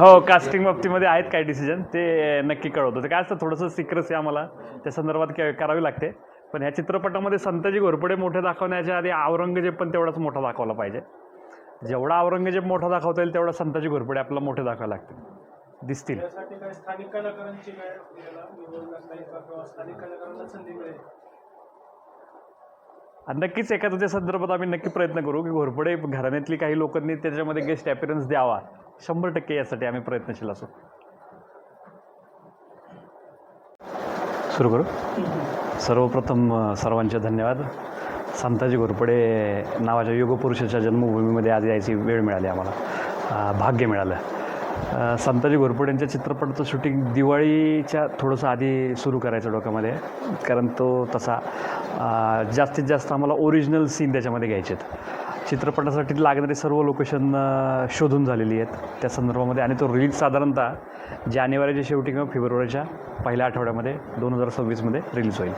हो कास्टिंग बाबतीमध्ये आहेत काही डिसिजन ते नक्की कळवतो. ते काय असतं थोडंसं सिक्रेसी आम्हाला त्या संदर्भात के- करावी लागते. पण ह्या चित्रपटामध्ये संताजी घोरपडे मोठे दाखवण्याच्या आधी औरंगजेब पण तेवढाच मोठा दाखवला पाहिजे. जेवढा औरंगजेब मोठा दाखवता येईल तेवढा संताजी घोरपडे आपल्याला मोठे दाखवावे लागतील. दिसतील. काय काय नक्कीच एखाद्या संदर्भात आम्ही नक्की प्रयत्न करू की घोरपडे घराण्यातली काही लोकांनी त्याच्यामध्ये गेस्ट अपीरन्स द्यावा. शंभर टक्के यासाठी आम्ही प्रयत्नशील असू. सुरू करू? सर्वप्रथम सर्वांचे धन्यवाद. संताजी घोरपडे नावाच्या युगपुरुषाच्या जन्मभूमीमध्ये आज यायची वेळ मिळाली आम्हाला. भाग्य मिळालं. अ, संताजी घोरपडेंच्या चित्रपटाचं शूटिंग दिवाळीच्या थोडंसं आधी सुरू करायचं डोक्यामध्ये कारण तो तसा जास्तीत जास्त आम्हाला ओरिजिनल सीन त्याच्यामध्ये घ्यायचे आहेत चित्रपटासाठी लागणारी सर्व लोकेशन शोधून झालेली आहेत. त्या संदर्भामध्ये आणि तो रिलीज साधारणतः जानेवारीच्या शेवटी किंवा फेब्रुवारीच्या पहिल्या आठवड्यामध्ये दोन हजार सव्वीसमध्ये रिलीज होईल.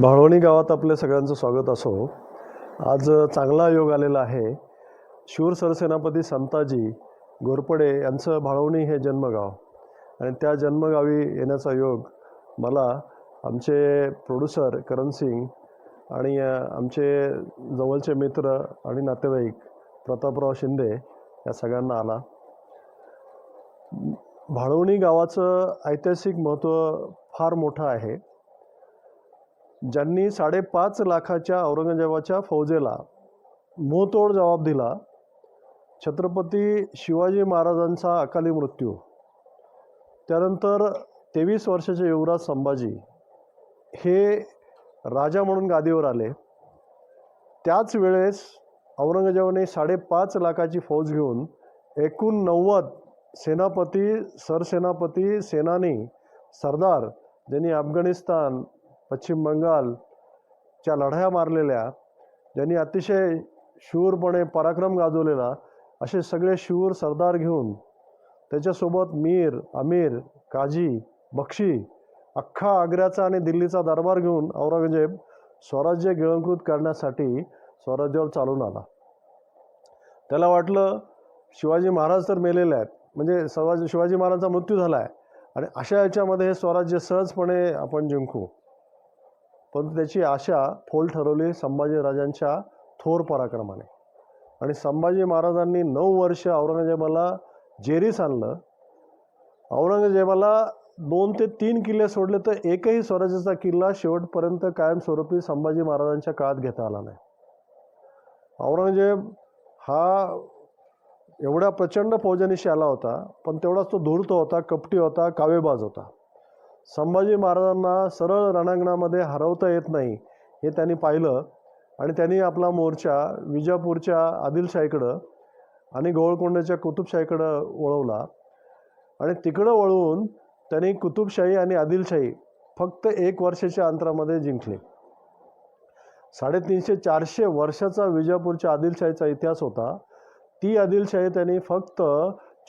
भाळवणी गावात आपल्या सगळ्यांचं स्वागत असो. आज चांगला योग आलेला आहे. शूर सरसेनापती संताजी घोरपडे यांचं भाळवणी हे जन्मगाव. आणि त्या जन्मगावी येण्याचा योग मला आमचे प्रोड्युसर करण सिंग आणि आमचे जवळचे मित्र आणि नातेवाईक प्रतापराव शिंदे या सगळ्यांना आला. भाळवणी गावाचं ऐतिहासिक महत्त्व फार मोठं आहे. ज्यांनी साडेपाच लाखाच्या औरंगजेबाच्या फौजेला मोहतोड जबाब दिला छत्रपती शिवाजी महाराजांचा अकाली मृत्यू त्यानंतर तेवीस वर्षाचे युवराज संभाजी हे राजा म्हणून गादीवर आले. त्याच वेळेस औरंगजेबाने साडेपाच लाखाची फौज घेऊन एकूण नव्वद सेनापती सरसेनापती सेनानी सरदार ज्यांनी अफगाणिस्तान पश्चिम बंगालच्या लढाया मारलेल्या ज्यांनी अतिशय शूरपणे पराक्रम गाजवलेला असे सगळे शूर सरदार घेऊन त्याच्यासोबत मीर अमीर काजी बक्षी अख्खा आग्र्याचा आणि दिल्लीचा दरबार घेऊन औरंगजेब स्वराज्य गिळंकृत करण्यासाठी स्वराज्यावर चालून आला. त्याला वाटलं शिवाजी महाराज तर मेलेले आहेत. म्हणजे स्वराज्य शिवाजी महाराजांचा मृत्यू झाला आहे आणि अशा याच्यामध्ये हे स्वराज्य सहजपणे आपण जिंकू. परंतु त्याची आशा फोल ठरवली संभाजीराजांच्या थोर पराक्रमाने. आणि संभाजी महाराजांनी नऊ वर्ष औरंगजेबाला जेरीस आणलं. औरंगजेबाला दोन ते तीन किल्ले सोडले तर एकही स्वराज्याचा किल्ला शेवटपर्यंत कायमस्वरूपी संभाजी महाराजांच्या काळात घेता आला नाही. औरंगजेब हा एवढ्या प्रचंड फौजानीशी आला होता पण तेवढाच तो धूर्त होता कपटी होता कावेबाज होता. संभाजी महाराजांना सरळ रणांगणामध्ये हरवता येत नाही हे त्यांनी पाहिलं आणि त्यांनी आपला मोर्चा विजापूरच्या आदिलशाहीकडं आणि गोवळकोंड्याच्या कुतुबशाहीकडं वळवला आणि तिकडं वळवून त्यांनी कुतुबशाही आणि आदिलशाही फक्त एक वर्षाच्या अंतरामध्ये जिंकले. साडेतीनशे चारशे वर्षाचा विजापूरच्या आदिलशाहीचा इतिहास होता. ती आदिलशाही त्यांनी फक्त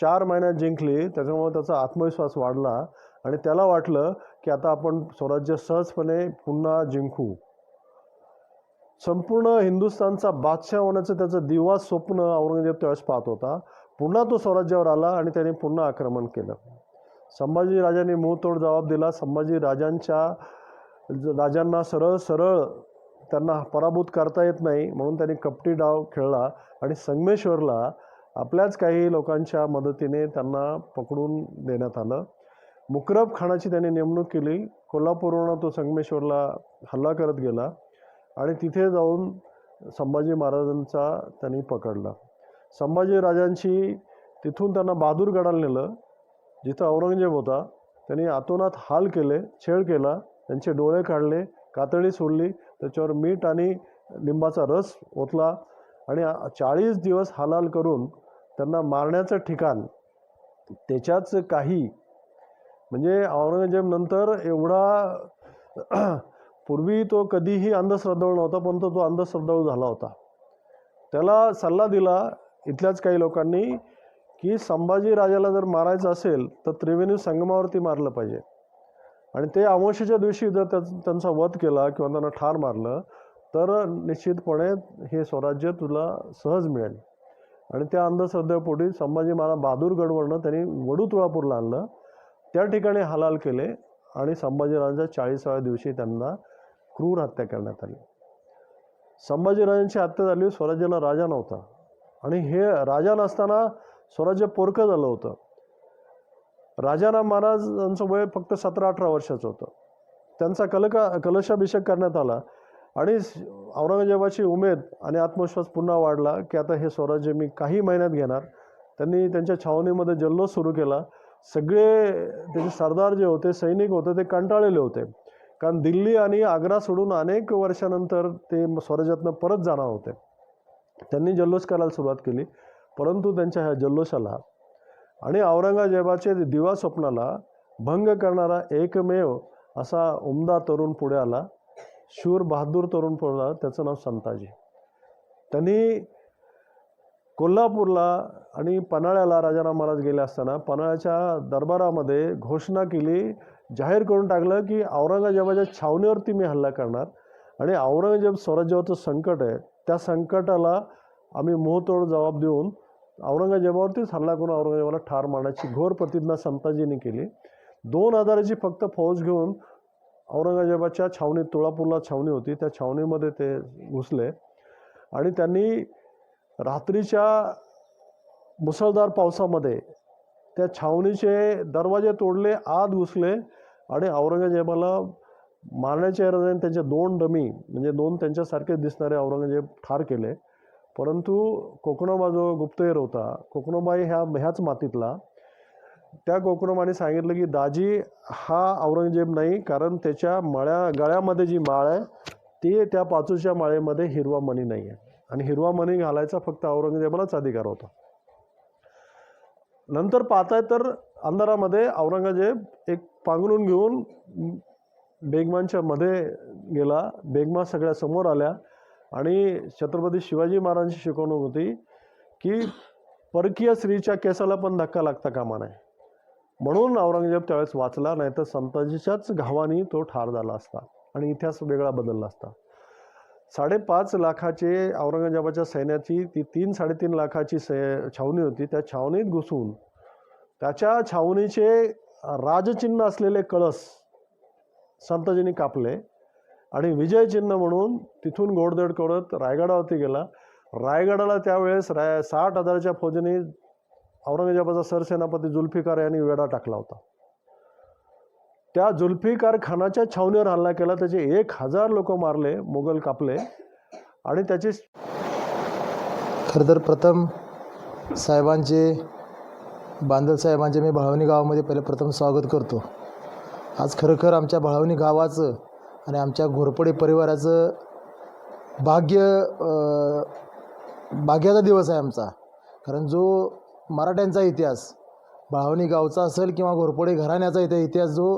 चार महिन्यात जिंकली. त्याच्यामुळे त्याचा आत्मविश्वास वाढला आणि त्याला वाटलं की आता आपण स्वराज्य सहजपणे पुन्हा जिंकू. संपूर्ण हिंदुस्थानचा बादशाह होण्याचं त्याचं दिवा स्वप्न औरंगजेब त्यावेळेस पाहत होता. पुन्हा तो स्वराज्यावर आला आणि त्याने पुन्हा आक्रमण केलं. संभाजी राजांनी मुंहतोड जबाब दिला. संभाजी राजांच्या राजांना सरळ सरळ त्यांना पराभूत करता येत नाही म्हणून त्यांनी कपटी डाव खेळला आणि संगमेश्वरला आपल्याच काही लोकांच्या मदतीने त्यांना पकडून देण्यात आलं. मुकरब खानाची त्यांनी नेमणूक केली. कोल्हापूरवरून तो संगमेश्वरला हल्ला करत गेला आणि तिथे जाऊन संभाजी महाराजांचा त्यांनी पकडला. संभाजीराजांची तिथून त्यांना बहादूरगडाला नेलं. जिथं औरंगजेब होता त्यांनी आतोनात हाल केले छेड केला त्यांचे डोळे काढले कातडी सोडली त्याच्यावर मीठ आणि लिंबाचा रस ओतला आणि चाळीस दिवस हालाल करून त्यांना मारण्याचं ठिकाण त्याच्याच काही म्हणजे औरंगजेब नंतर एवढा पूर्वी तो कधीही अंधश्रद्धाळू नव्हता पण तो तो अंधश्रद्धाळू झाला होता. त्याला सल्ला दिला इथल्याच काही लोकांनी की संभाजी राजाला जर मारायचं असेल तर त्रिवेणी संगमावरती मारलं पाहिजे. आणि ते अमावस्येच्या दिवशी जर त्या त्यांचा वध केला किंवा त्यांना ठार मारलं तर निश्चितपणे हे स्वराज्य तुला सहज मिळेल. आणि त्या अंधश्रद्धेपोटी संभाजी महाराज बहादूरगडवरनं त्यांनी वडू तुळापूरला आणलं. त्या ठिकाणी हलाल केले आणि संभाजीराजांच्या चाळीसाव्या दिवशी त्यांना क्रूर हत्या करण्यात आली. संभाजीराजांची हत्या झाली स्वराज्याला राजा नव्हता. आणि हे राजा नसताना स्वराज्य पोरकं झालं होतं. राजाराम महाराजांचं वय फक्त सतरा अठरा वर्षाचं होतं. त्यांचा कलका कलशाभिषेक करण्यात आला आणि औरंगजेबाची उमेद आणि आत्मविश्वास पुन्हा वाढला की आता हे स्वराज्य मी काही महिन्यात घेणार. त्यांनी त्यांच्या छावणीमध्ये जल्लोष सुरू केला. सगळे त्याचे सरदार जे होते सैनिक होते ते कंटाळलेले होते. कारण दिल्ली आणि आग्रा सोडून अनेक वर्षानंतर ते स्वराज्यातनं परत जाणार होते. त्यांनी जल्लोष करायला सुरुवात केली. परंतु त्यांच्या ह्या जल्लोषाला आणि औरंगजेबाचे दिवा स्वप्नाला भंग करणारा एकमेव असा उमदा तरुण पुढे आला. शूर बहादूर तरुण पुढे आला. त्याचं नाव संताजी. त्यांनी कोल्हापूरला आणि पन्हाळ्याला राजाराम महाराज गेले असताना पन्हाळ्याच्या दरबारामध्ये घोषणा केली जाहीर करून टाकलं की औरंगजेबाच्या छावणीवरती मी हल्ला करणार आणि औरंगजेब स्वराज्यावरचं संकट आहे. त्या संकटाला आम्ही मोहतोड जबाब देऊन औरंगजेबावरतीच हल्ला करून औरंगजेबाला ठार मारण्याची घोर प्रतिज्ञा संताजींनी केली. दोन हजाराची फक्त फौज घेऊन औरंगजेबाच्या छावणीत तुळापूरला छावणी होती. त्या छावणीमध्ये ते घुसले आणि त्यांनी रात्रीच्या मुसळधार पावसामध्ये त्या छावणीचे दरवाजे तोडले आत घुसले आणि औरंगजेबाला मारण्याच्या इराद्याने त्यांचे दोन डमी म्हणजे दोन त्यांच्यासारखे दिसणारे औरंगजेब ठार केले. परंतु कोकणोबा जो गुप्तहेर होता कोकणोबाई ह्या ह्याच मातीतला. त्या कोकणोबाने सांगितलं की दाजी हा औरंगजेब नाही कारण त्याच्या माळ्या गळ्यामध्ये जी माळ आहे ती त्या पाचूच्या माळेमध्ये हिरवा मणी नाही आहे आणि हिरवा मणी घालायचा फक्त औरंगजेबालाच अधिकार होता. नंतर पाहताय तर अंधारामध्ये औरंगजेब एक पांघरून घेऊन बेगमांच्या मध्ये गेला. बेगमा सगळ्या समोर आल्या. आणि छत्रपती शिवाजी महाराजांची शिकवणूक होती की परकीय स्त्रीच्या केसाला पण धक्का लागता कामा नये. म्हणून औरंगजेब त्यावेळेस वाचला नाही तर संताजीच्याच घावानी तो ठार झाला असता आणि इतिहास वेगळा बदलला असता. साडेपाच लाखाचे औरंगजेबाच्या सैन्याची ती तीन साडेतीन लाखाची सै छावणी होती. त्या छावणीत घुसून त्याच्या छावणीचे राजचिन्ह असलेले कळस संतजींनी कापले. आणि विजय चिन्ह म्हणून तिथून घोडदौड करत रायगडावरती गेला. रायगडाला त्यावेळेस राय साठ हजाराच्या फौजेने औरंगजेबाचा सरसेनापती जुल्फिकार यांनी वेढा टाकला होता. त्या जुल्फिकार खानाच्या छावणीवर हल्ला केला. त्याचे एक हजार लोक मारले मुघल कापले. आणि त्याची खरं तर प्रथम साहेबांचे बांधल साहेबांचे मी भाळवणी गावामध्ये पहिले प्रथम स्वागत करतो. आज खरोखर आमच्या भाळवणी गावाचं आणि आमच्या घोरपडे परिवाराचं भाग्य भाग्याचा दिवस आहे आमचा. कारण जो मराठ्यांचा इतिहास बाळवणी गावचा असेल किंवा घोरपडे घराण्याचा इथे इतिहास जो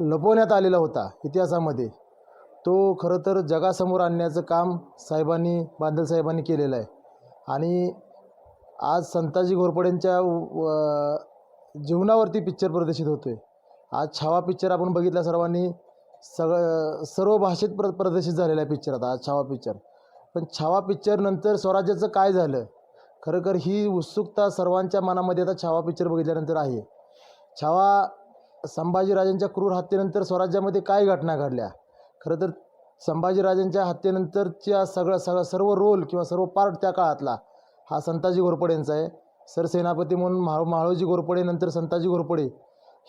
लपवण्यात आलेला होता इतिहासामध्ये तो खरं तर जगासमोर आणण्याचं काम साहेबांनी बांदल साहेबांनी केलेलं आहे. आणि आज संताजी घोरपडेंच्या जीवनावरती पिक्चर प्रदर्शित होतो आहे आज छावा पिक्चर आपण बघितला सर्वांनी सगळं सर्व भाषेत प्र प्रदर्शित झालेला आहे पिक्चर आता छावा पिक्चर पण छावा पिक्चर नंतर स्वराज्याचं काय झालं? खरोखर ही उत्सुकता सर्वांच्या मनामध्ये आता छावा पिक्चर बघितल्यानंतर आहे. छावा संभाजीराजांच्या क्रूर हत्येनंतर स्वराज्यामध्ये काय घटना घडल्या? खरं तर संभाजीराजांच्या हत्येनंतरच्या सगळं सगळं सर्व रोल किंवा सर्व पार्ट त्या काळातला हा संताजी घोरपडेंचा आहे. सरसेनापती म्हणून महा महाळोजी घोरपडे नंतर संताजी घोरपडे.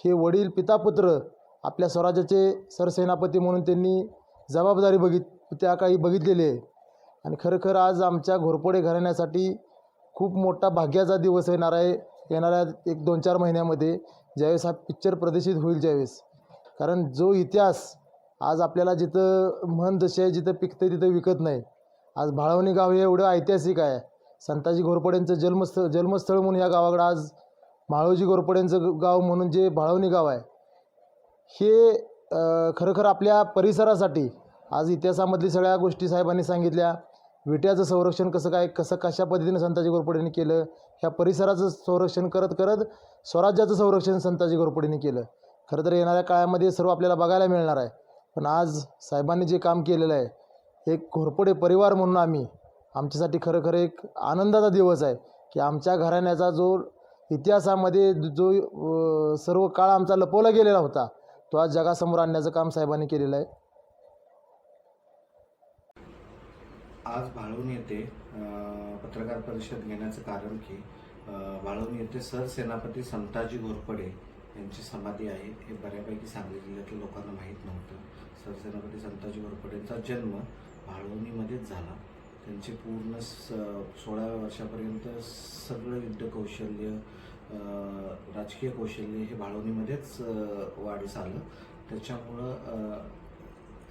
हे वडील पितापुत्र आपल्या स्वराज्याचे सरसेनापती म्हणून त्यांनी जबाबदारी बघित त्या काळी बघितलेली आहे. आणि खरखर आज आमच्या घोरपडे घराण्यासाठी खूप मोठा भाग्याचा दिवस येणार आहे येणाऱ्या एक दोन चार महिन्यामध्ये. ज्यावेळेस हा पिक्चर प्रदर्शित होईल ज्यावेळेस कारण जो इतिहास आज आपल्याला जिथं म्हण जशी आहे जिथं पिकतं तिथं विकत नाही. आज भाळवणी गाव हे एवढं ऐतिहासिक आहे. संताजी घोरपड्यांचं जन्मस्थळ जन्मस्थळ म्हणून या गावाकडं आज माळोजी घोरपड्यांचं गाव म्हणून जे भाळवणी गाव आहे हे खरोखर आपल्या परिसरासाठी आज इतिहासामधली सगळ्या गोष्टी साहेबांनी सांगितल्या. विट्याचं संरक्षण कसं काय कसं कशा पद्धतीनं संताजी घोरपडेंनी केलं ह्या परिसराचं संरक्षण करत करत स्वराज्याचं संरक्षण संताजी घोरपडेंनी केलं. खरं तर येणाऱ्या काळामध्ये सर्व आपल्याला बघायला मिळणार आहे. पण आज साहेबांनी जे काम केलेलं आहे एक घोरपडे परिवार म्हणून आम्ही आमच्यासाठी खरं एक आनंदाचा दिवस आहे की आमच्या घराण्याचा जो इतिहासामध्ये जो सर्व काळ आमचा लपवला गेलेला होता तो आज जगासमोर आणण्याचं काम साहेबांनी केलेलं आहे. आज भाळवणी येथे पत्रकार परिषद घेण्याचं कारण की अ, येथे सरसेनापती संताजी घोरपडे यांची समाधी आहे. हे बऱ्यापैकी सांगली जिल्ह्यातल्या लोकांना माहीत नव्हतं. सरसेनापती संताजी घोरपडेंचा जन्म भाळवणीमध्येच झाला. त्यांचे पूर्ण स सोळाव्या वर्षापर्यंत सगळं युद्ध कौशल्य राजकीय कौशल्य हे भाळवणीमध्येच वाढीस आलं. त्याच्यामुळं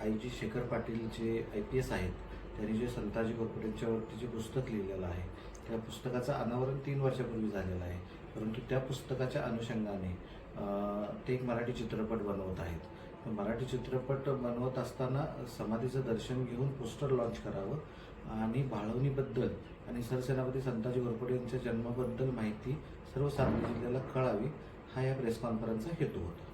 I I G Shekhar Patil जे आय पी एस आहेत त्यांनी जे संताजी घोरपडेंच्यावरती जे पुस्तक लिहिलेलं आहे त्या पुस्तकाचं अनावरण तीन वर्षापूर्वी झालेलं आहे. परंतु त्या पुस्तकाच्या अनुषंगाने ते एक मराठी चित्रपट बनवत आहेत. तर मराठी चित्रपट बनवत असताना समाधीचं दर्शन घेऊन पोस्टर लॉन्च करावं आणि भाळवणीबद्दल आणि सरसेनापती संताजी घोरपडे यांच्या जन्माबद्दल माहिती सर्व सांगली जिल्ह्याला कळावी हा या प्रेस कॉन्फरन्सचा हेतू होता.